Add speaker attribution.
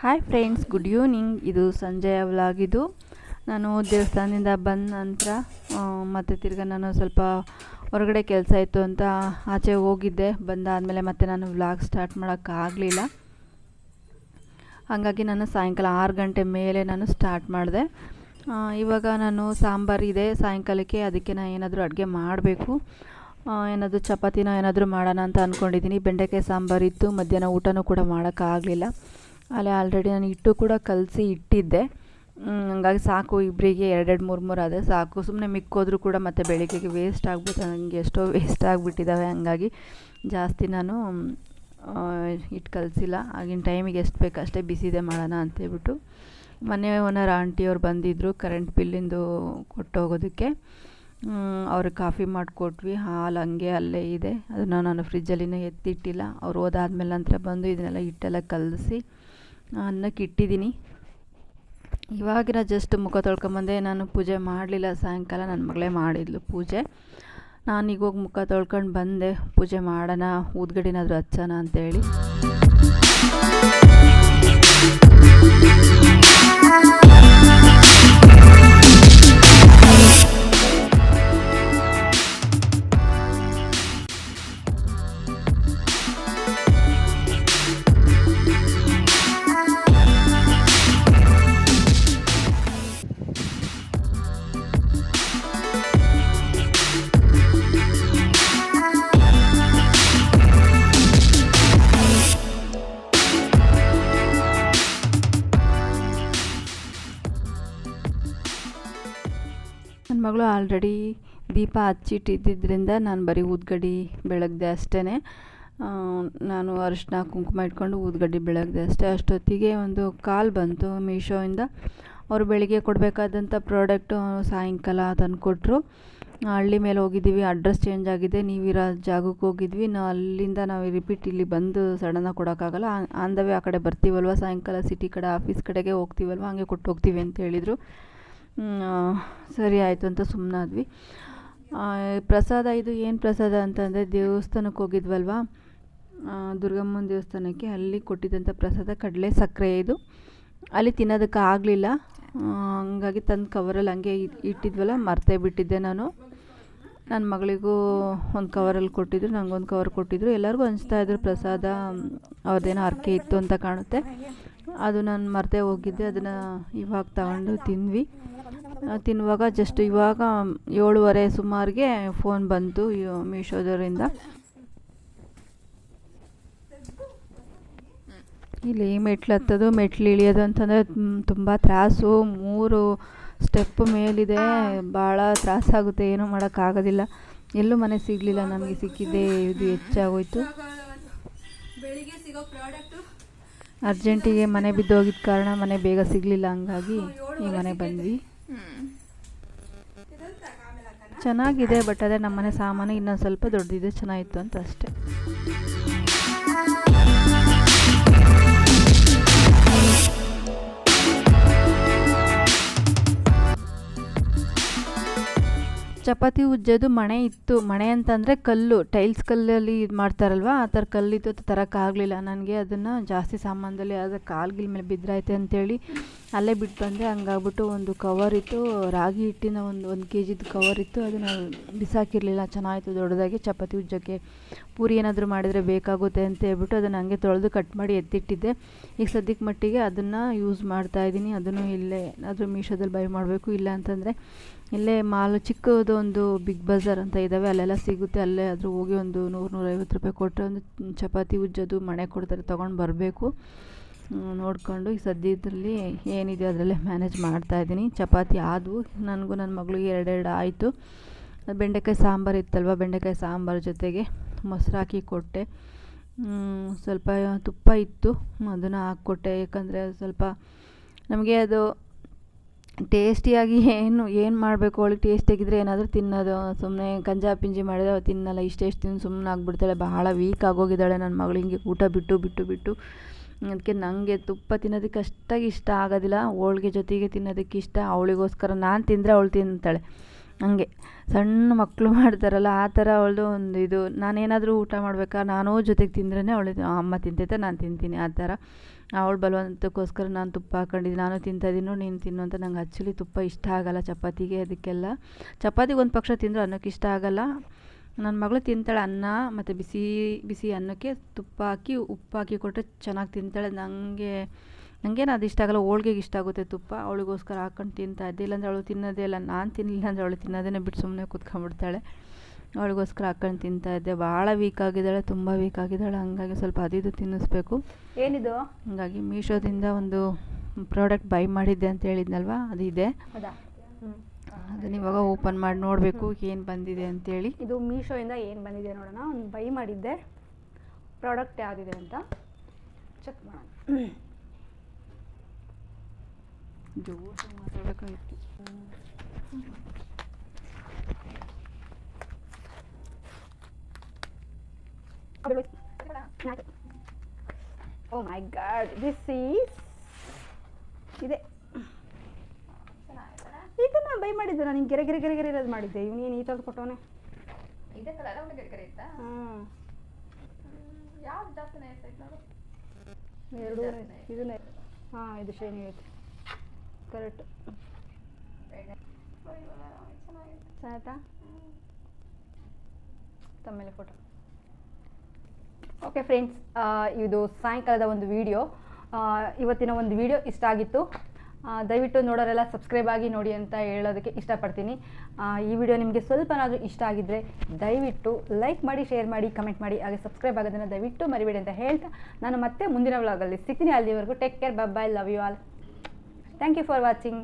Speaker 1: Hi friends good evening ಇದು ಸಂಜೆಯ vlog ಇದು. ನಾನು ದೇವಸ್ಥಾನದಿಂದ ಬಂದ ನಂತರ ಮತ್ತು ತಿರ್ಗ ನಾನು ಸ್ವಲ್ಪ ಹೊರಗಡೆ ಕೆಲಸ ಇತ್ತು ಅಂತ ಆಚೆ ಹೋಗಿದ್ದೆ. ಬಂದಾದಮೇಲೆ ಮತ್ತೆ ನಾನು ವ್ಲಾಗ್ ಸ್ಟಾರ್ಟ್ ಮಾಡೋಕ್ಕಾಗಲಿಲ್ಲ ಹಾಗಾಗಿ ನಾನು ಸಾಯಂಕಾಲ ಆರು ಗಂಟೆ ಮೇಲೆ ನಾನು ಸ್ಟಾರ್ಟ್ ಮಾಡಿದೆ. ಇವಾಗ ನಾನು ಸಾಂಬಾರು ಇದೆ, ಸಾಯಂಕಾಲಕ್ಕೆ ಅದಕ್ಕೆ ನಾನು ಏನಾದರೂ ಅಡುಗೆ ಮಾಡಬೇಕು. ಏನಾದರೂ ಚಪಾತಿನ ಏನಾದರೂ ಮಾಡೋಣ ಅಂತ ಅಂದ್ಕೊಂಡಿದ್ದೀನಿ ಬೆಂಡೆಕಾಯಿ ಸಾಂಬಾರು ಇತ್ತು, ಮಧ್ಯಾಹ್ನ ಊಟನೂ ಕೂಡ ಮಾಡೋಕ್ಕಾಗಲಿಲ್ಲ ಅಲ್ಲೇ ಆಲ್ರೆಡಿ ನಾನು ಇಟ್ಟು ಕೂಡ ಕಲಸಿ ಇಟ್ಟಿದ್ದೆ. ಹಂಗಾಗಿ ಸಾಕು ಇಬ್ಬರಿಗೆ ಎರಡೆರಡು, ಮೂರು ಮೂರು ಅದೇ ಸಾಕು. ಸುಮ್ಮನೆ ಮಿಕ್ಕೋದ್ರೂ ಕೂಡ ಮತ್ತು ಬೆಳಿಗ್ಗೆಗೆ ವೇಸ್ಟ್ ಆಗ್ಬಿಟ್ಟು ನನಗೆ ಎಷ್ಟೋ ವೇಸ್ಟ್ ಆಗಿಬಿಟ್ಟಿದ್ದಾವೆ ಹಂಗಾಗಿ ಜಾಸ್ತಿ ನಾನು ಹಿಟ್ಟು ಕಲಸಿಲ್ಲ. ಆಗಿನ ಟೈಮಿಗೆ ಎಷ್ಟು ಬೇಕು ಅಷ್ಟೇ ಬಿಸಿದೆ ಮಾಡೋಣ ಅಂತೇಳ್ಬಿಟ್ಟು ಮನೆ ಓನರ್ ಆಂಟಿಯವ್ರು ಬಂದಿದ್ದರು ಕರೆಂಟ್ ಬಿಲ್ಲಿಂದು ಕೊಟ್ಟೋಗೋದಕ್ಕೆ. ಅವ್ರಿಗೆ ಕಾಫಿ ಮಾಡಿಕೊಟ್ವಿ. ಹಾಲು ಹಂಗೆ ಅಲ್ಲೇ ಇದೆ. ಅದನ್ನು ನಾನು ಫ್ರಿಜ್ಜಲ್ಲಿನೇ ಎತ್ತಿಟ್ಟಿಲ್ಲ. ಅವ್ರು ಹೋದಾದ್ಮೇಲೆ ನಂತರ ಬಂದು ಇದನ್ನೆಲ್ಲ ಹಿಟ್ಟೆಲ್ಲ ಕಲಸಿ ಅನ್ನಕ್ಕೆ ಇಟ್ಟಿದ್ದೀನಿ. ಇವಾಗಿನ ಜಸ್ಟ್ ಮುಖ ತೊಳ್ಕೊಂಬಂದೆ ನಾನು ಪೂಜೆ ಮಾಡಲಿಲ್ಲ, ಸಾಯಂಕಾಲ ನನ್ನ ಮಗಳೇ ಮಾಡಿದ್ಲು ಪೂಜೆ. ನಾನೀಗ ಹೋಗಿ ಮುಖ ತೊಳ್ಕೊಂಡು ಬಂದೆ, ಪೂಜೆ ಮಾಡೋಣ, ಊದ್ಗಡಿನಾದರೂ ಹಚ್ಚೋಣ ಅಂತೇಳಿ. ಮಗಳು ಆಲ್ರೆಡಿ ದೀಪ ಹಚ್ಚಿಟ್ಟಿದ್ದರಿಂದ ನಾನು ಬರೀ ಊದ್ಗಡ್ಡಿ ಬೆಳಗ್ದೆ ಅಷ್ಟೇ ನಾನು ಅರಿಶಿನ ಕುಂಕುಮ ಇಟ್ಕೊಂಡು ಊದ್ಗಡ್ಡಿ ಬೆಳಗ್ದೆ ಅಷ್ಟೇ. ಅಷ್ಟೊತ್ತಿಗೆ ಒಂದು ಕಾಲ್ ಬಂತು ಮೀಶೋಯಿಂದ. ಅವರು ಬೆಳಿಗ್ಗೆ ಕೊಡಬೇಕಾದಂಥ ಪ್ರಾಡಕ್ಟು ಸಾಯಂಕಾಲ ತಂದು ಕೊಟ್ಟರು ಹಳ್ಳಿ ಮೇಲೆ ಹೋಗಿದ್ದೀವಿ ಅಡ್ರೆಸ್ ಚೇಂಜ್ ಆಗಿದೆ, ನೀವಿರೋ ಜಾಗಕ್ಕೆ ಹೋಗಿದ್ವಿ. ನಾವು ಅಲ್ಲಿಂದ ನಾವು ರಿಪೀಟ್ ಇಲ್ಲಿ ಬಂದು ಸಡನ್ನಾಗಿ ಕೊಡೋಕ್ಕಾಗಲ್ಲ. ಆನ್ ದ ವೇ ಆ ಕಡೆ ಬರ್ತೀವಲ್ವ ಸಾಯಂಕಾಲ ಸಿಟಿ ಕಡೆ ಆಫೀಸ್ ಕಡೆಗೆ ಹೋಗ್ತೀವಲ್ವ, ಹಾಗೆ ಕೊಟ್ಟು ಹೋಗ್ತೀವಿ ಅಂತ ಹೇಳಿದರು. ಸರಿ ಆಯಿತು ಅಂತ ಸುಮ್ಮನಾದ್ವಿ ಪ್ರಸಾದ, ಇದು ಏನು ಪ್ರಸಾದ ಅಂತಂದರೆ ದೇವಸ್ಥಾನಕ್ಕೆ ಹೋಗಿದ್ವಲ್ವ? ದುರ್ಗಮ್ಮನ ದೇವಸ್ಥಾನಕ್ಕೆ ಅಲ್ಲಿ ಕೊಟ್ಟಿದ್ದಂಥ ಪ್ರಸಾದ ಕಡಲೆ ಸಕ್ಕರೆ ಇದು. ಅಲ್ಲಿ ತಿನ್ನೋದಕ್ಕೆ ಆಗಲಿಲ್ಲ. ಹಂಗಾಗಿ ತಂದು ಕವರಲ್ಲಿ ಹಂಗೆ ಇಟ್ಟಿದ್ವಲ್ಲ, ಮರ್ತೇ ಬಿಟ್ಟಿದ್ದೆ ನಾನು. ನನ್ನ ಮಗಳಿಗೂ ಒಂದು ಕವರಲ್ಲಿ ಕೊಟ್ಟಿದ್ರು ನನಗೊಂದು ಕವರ್ ಕೊಟ್ಟಿದ್ರು. ಎಲ್ಲರಿಗೂ ಹಂಚ್ತಾಯಿದ್ರು ಪ್ರಸಾದ. ಅವ್ರದ್ದೇನೋ ಹರಕೆ ಇತ್ತು ಅಂತ ಕಾಣುತ್ತೆ. ಅದು ನಾನು ಮರೆತೇ ಹೋಗಿದ್ದೆ, ಅದನ್ನು ಇವಾಗ ತಗೊಂಡು ತಿಂದ್ವಿ. ತಿನ್ನುವಾಗ ಜಸ್ಟ್ ಇವಾಗ ಏಳುವರೆ ಸುಮಾರಿಗೆ ಫೋನ್ ಬಂತು ಮೀಶೋದವರಿಂದ. ಇಲ್ಲಿ ಮೆಟ್ಲು ಹತ್ತೋದು, ಮೆಟ್ಲು ಇಳಿಯೋದು ಅಂತಂದರೆ ತುಂಬ ತ್ರಾಸು. ಮೂರು ಸ್ಟೆಪ್ ಮೇಲಿದೆ ಭಾಳ ತ್ರಾಸಾಗುತ್ತೆ ಏನೂ ಮಾಡೋಕ್ಕಾಗೋದಿಲ್ಲ ಎಲ್ಲೂ ಮನೆ ಸಿಗಲಿಲ್ಲ, ನಮಗೆ ಸಿಕ್ಕಿದ್ದೆ ಇದು ಹೆಚ್ಚಾಗೋಯ್ತು. ಅರ್ಜೆಂಟಿಗೆ ಮನೆ ಬಿದ್ದೋಗಿದ್ದ ಕಾರಣ ಮನೆ ಬೇಗ ಸಿಗಲಿಲ್ಲ, ಹಂಗಾಗಿ ಈ ಮನೆ ಬಂದ್ವಿ. ಚೆನ್ನಾಗಿದೆ, ಬಟ್ ಅದೇ ನಮ್ಮ ಮನೆ ಸಾಮಾನು ಇನ್ನೊಂದು ಸ್ವಲ್ಪ ದೊಡ್ಡದಿದೆ, ಚೆನ್ನಾಗಿತ್ತು ಅಂತ ಅಷ್ಟೆ. ಚಪಾತಿ ಉಜ್ಜೋದು ಮಣೆ ಇತ್ತು. ಮಣೆ ಅಂತಂದರೆ ಕಲ್ಲು. ಟೈಲ್ಸ್ ಕಲ್ಲಲ್ಲಿ ಇದು ಮಾಡ್ತಾರಲ್ವ? ಆ ಥರ ಕಲ್ಲಿತ್ತು ತರೋಕ್ಕಾಗಲಿಲ್ಲ ನನಗೆ ಅದನ್ನು ಜಾಸ್ತಿ ಸಾಮಾನದಲ್ಲಿ ಅದು ಕಾಲ್ಗಿಲ್ ಮೇಲೆ ಬಿದ್ದರೈತೆ ಅಂತೇಳಿ ಅಲ್ಲೇ ಬಿಟ್ಟು ಬಂದೆ. ಹಂಗಾಗ್ಬಿಟ್ಟು ಒಂದು ಕವರ್ ಇತ್ತು. ರಾಗಿ ಹಿಟ್ಟಿನ ಒಂದು ಒಂದು ಕೆ ಜಿದು ಕವರ್ ಇತ್ತು. ಅದನ್ನು ಬಿಸಾಕಿರಲಿಲ್ಲ. ಚೆನ್ನಾಗಿತ್ತು ದೊಡ್ಡದಾಗಿ ಚಪಾತಿ ಉಜ್ಜೋಕ್ಕೆ ಪೂರಿ ಏನಾದರೂ ಮಾಡಿದರೆ ಬೇಕಾಗುತ್ತೆ ಅಂತ ಹೇಳ್ಬಿಟ್ಟು ಅದನ್ನು ಹಂಗೆ ತೊಳೆದು ಕಟ್ ಮಾಡಿ ಎತ್ತಿಟ್ಟಿದ್ದೆ. ಈಗ ಸದ್ಯಕ್ಕೆ ಮಟ್ಟಿಗೆ ಅದನ್ನು ಯೂಸ್ ಮಾಡ್ತಾಯಿದ್ದೀನಿ ಅದನ್ನು ಇಲ್ಲೇ ಏನಾದರೂ ಮೀಶೋದಲ್ಲಿ ಬೈ ಮಾಡಬೇಕು. ಇಲ್ಲ ಅಂತಂದರೆ ಇಲ್ಲೇ ಮಾಲು ಚಿಕ್ಕದು ಒಂದು ಬಿಗ್ ಬಜಾರ್ ಅಂತ ಇದ್ದಾವೆ ಅಲ್ಲೆಲ್ಲ ಸಿಗುತ್ತೆ. ಅಲ್ಲೇ ಆದರೂ ಹೋಗಿ ಒಂದು ನೂರು, ನೂರೈವತ್ತು ರೂಪಾಯಿ ಕೊಟ್ಟರೆ ಒಂದು ಚಪಾತಿ ಉಜ್ಜೋದು, ಮಣೆ ಕೊಡ್ತಾರೆ, ತೊಗೊಂಡು ಬರಬೇಕು. ನೋಡಿಕೊಂಡು ಈ ಸದ್ಯದಲ್ಲಿ ಏನಿದೆ ಅದರಲ್ಲೇ ಮ್ಯಾನೇಜ್ ಮಾಡ್ತಾ ಇದ್ದೀನಿ. ಚಪಾತಿ ಆದವು. ನನಗೂ ನನ್ನ ಮಗಳಿಗೆ ಎರಡೆರಡು ಆಯಿತು. ಬೆಂಡೆಕಾಯಿ ಸಾಂಬಾರು ಇತ್ತಲ್ವ? ಬೆಂಡೆಕಾಯಿ ಸಾಂಬಾರು ಜೊತೆಗೆ ಮೊಸರು ಕೊಟ್ಟೆ. ಸ್ವಲ್ಪ ತುಪ್ಪ ಇತ್ತು. ಅದನ್ನು ಹಾಕ್ಕೊಟ್ಟೆ. ಯಾಕಂದರೆ ಸ್ವಲ್ಪ ನಮಗೆ ಅದು ಟೇಸ್ಟಿಯಾಗಿ ಏನು ಏನು ಮಾಡಬೇಕು ಅವಳಿಗೆ? ಟೇಸ್ಟಿಯಾಗಿದ್ದರೆ ಏನಾದರೂ ತಿನ್ನೋದು. ಸುಮ್ಮನೆ ಕಂಜಾ ಪಿಂಜಿ ಮಾಡಿದ್ರೆ ಅವ್ರು ತಿನ್ನಲ್ಲ. ಇಷ್ಟೆಷ್ಟು ತಿಂದು ಸುಮ್ಮನೆ ಆಗಿಬಿಡ್ತಾಳೆ. ಬಹಳ ವೀಕ್ ಆಗೋಗಿದ್ದಾಳೆ ನನ್ನ ಮಗಳಿಗೆ. ಊಟ ಬಿಟ್ಟು ಬಿಟ್ಟು ಬಿಟ್ಟು. ಅದಕ್ಕೆ ನನಗೆ ತುಪ್ಪ ತಿನ್ನೋದಕ್ಕೆ ಅಷ್ಟಾಗಿ ಇಷ್ಟ ಆಗೋದಿಲ್ಲ. ಹೋಳ್ಗೆ ಜೊತೆಗೆ ತಿನ್ನೋದಕ್ಕೆ ಇಷ್ಟ. ಅವಳಿಗೋಸ್ಕರ ನಾನು ತಿಂದರೆ ಅವಳು ತಿಂತಾಳೆ. ಹಂಗೆ. ಸಣ್ಣ ಮಕ್ಕಳು ಮಾಡ್ತಾರಲ್ಲ, ಆ ಥರ ಅವಳದು ಒಂದು ಇದು. ನಾನೇನಾದರೂ ಊಟ ಮಾಡಬೇಕಾ? ನಾನು ಜೊತೆಗೆ ತಿಂದ್ರೇ ಅವಳು ಅಮ್ಮ ತಿಂತೈತೆ, ನಾನು ತಿಂತೀನಿ, ಆ ಥರ. ಅವಳು ಬಲವಂತಕ್ಕೋಸ್ಕರ ನಾನು ತುಪ್ಪ ಹಾಕೊಂಡಿದ್ದೀನಿ. ನಾನು ತಿಂತಾಯಿದ್ದೀನಿ ನೀನು ತಿನ್ನು ಅಂತ ನಂಗೆ ಆ್ಯಕ್ಚುಲಿ ತುಪ್ಪ ಇಷ್ಟ ಆಗಲ್ಲ ಚಪಾತಿಗೆ ಅದಕ್ಕೆಲ್ಲ. ಚಪಾತಿಗೆ ಒಂದು ಪಕ್ಷ ತಿಂದರೂ ಅನ್ನಕ್ಕೆ ಇಷ್ಟ ಆಗಲ್ಲ. ನನ್ನ ಮಗಳು ತಿಂತಾಳೆ ಅನ್ನ ಮತ್ತು ಬಿಸಿ ಬಿಸಿ ಅನ್ನಕ್ಕೆ ತುಪ್ಪ ಹಾಕಿ ಉಪ್ಪು ಹಾಕಿ ಕೊಟ್ಟರೆ ಚೆನ್ನಾಗಿ ತಿಂತಾಳೆ. ನನಗೆ ನನಗೇನು ಅದು ಇಷ್ಟ ಆಗಲ್ಲ. ಹೋಳ್ಗೆಗೆ ಇಷ್ಟ ಆಗುತ್ತೆ ತುಪ್ಪ. ಅವಳಿಗೋಸ್ಕರ ಹಾಕೊಂಡು ತಿಂತಾ ಇದ್ದೆ. ಇಲ್ಲಾಂದ್ರೆ ಅವಳು ತಿನ್ನೋದೇ ಇಲ್ಲ. ನಾನು ತಿನ್ನಲಿಲ್ಲ ಅಂದರೆ ಅವಳು ತಿನ್ನೋದೇ ಬಿಟ್ಟು ಸುಮ್ಮನೆ ಕೂತ್ಕೊಂಡ್ಬಿಡ್ತಾಳೆ. ಅವಳಿಗೋಸ್ಕರ ಹಾಕ್ಕೊಂಡು ತಿಂತಾ ಇದ್ದೆ. ಭಾಳ ವೀಕ್ ಆಗಿದ್ದಾಳೆ ತುಂಬ ವೀಕ್ ಆಗಿದ್ದಾಳೆ. ಹಂಗಾಗಿ ಸ್ವಲ್ಪ ಅದಿದು ತಿನ್ನಿಸ್ಬೇಕು.
Speaker 2: ಏನಿದು?
Speaker 1: ಹಂಗಾಗಿ ಮೀಶೋದಿಂದ ಒಂದು ಪ್ರಾಡಕ್ಟ್ ಬೈ ಮಾಡಿದ್ದೆ ಅಂತ ಹೇಳಿದ್ನಲ್ವ? ಅದು ಇದೆ
Speaker 2: ಹೌದಾ? ಹ್ಞೂ
Speaker 1: ಅದನ್ನ ಇವಾಗ ಓಪನ್ ಮಾಡಿ ನೋಡಬೇಕು ಏನು ಬಂದಿದೆ ಅಂತೇಳಿ.
Speaker 2: ಇದು ಮೀಶೋಯಿಂದ ಏನು ಬಂದಿದೆ ನೋಡೋಣ. ಒಂದು ಬೈ ಮಾಡಿದ್ದೆ. ಪ್ರಾಡಕ್ಟ್ ಯಾವುದಿದೆ ಅಂತ ಚೆಕ್ ಮಾಡೋಣ.
Speaker 1: ಜೋರಾಗಿ
Speaker 2: oh my god this is ಇದೆ. ಬೈ ಮಾಡಿದ್ದೆ ನಾನು ಹಿಂಗೆ ಗೆರೆ ಗೆರೆ ಗೆರೆ ಗೆರೆ ಇರೋದು ಮಾಡಿದ್ದೆ. ಇವನೇನು ಈ ಥರದ್ದು ಕೊಟ್ಟವನೆ?
Speaker 3: ಇದೇ ಕಲರ್ ಒಂದು ಕರೆ ಇತ್ತಾ?
Speaker 2: ಹಾಂ.
Speaker 3: ಯಾವ್ದು ಜಾಸ್ತಿ ನೈಸ್ ಐತೆ ನೋಡು?
Speaker 2: ಎರಡು ಇದನ್ನೇ ಹಾಂ ಇದು ಶೈನಿ ಐತೆ. ಕರೆಕ್ಟ್ ಚೆನ್ನಾಯ್ತಾ ತಮ್ಮೇಲೆ ಫೋಟೋ ಓಕೆ ಫ್ರೆಂಡ್ಸ್ ಇದು ಸಾಯಂಕಾಲದ ಒಂದು ವಿಡಿಯೋ ಇವತ್ತಿನ ಒಂದು ವಿಡಿಯೋ ಇಷ್ಟ ಆಗಿತ್ತು. ದಯವಿಟ್ಟು ನೋಡೋರೆಲ್ಲ ಸಬ್ಸ್ಕ್ರೈಬ್ ಆಗಿ ನೋಡಿ ಅಂತ ಹೇಳೋದಕ್ಕೆ ಇಷ್ಟಪಡ್ತೀನಿ. ಈ ವಿಡಿಯೋ ನಿಮಗೆ ಸ್ವಲ್ಪನಾದರೂ ಇಷ್ಟ ಆಗಿದ್ದರೆ ದಯವಿಟ್ಟು ಲೈಕ್ ಮಾಡಿ ಶೇರ್ ಮಾಡಿ ಕಮೆಂಟ್ ಮಾಡಿ, ಹಾಗೆ ಸಬ್ಸ್ಕ್ರೈಬ್ ಆಗೋದನ್ನು ದಯವಿಟ್ಟು ಮರಿಬೇಡಿ ಅಂತ ಹೇಳ್ತಾ ನಾನು ಮತ್ತೆ ಮುಂದಿನ ವ್ಲಾಗಲ್ಲಿ ಸಿಗ್ತೀನಿ. ಅಲ್ಲಿವರೆಗೂ take care bye love you all thank you for watching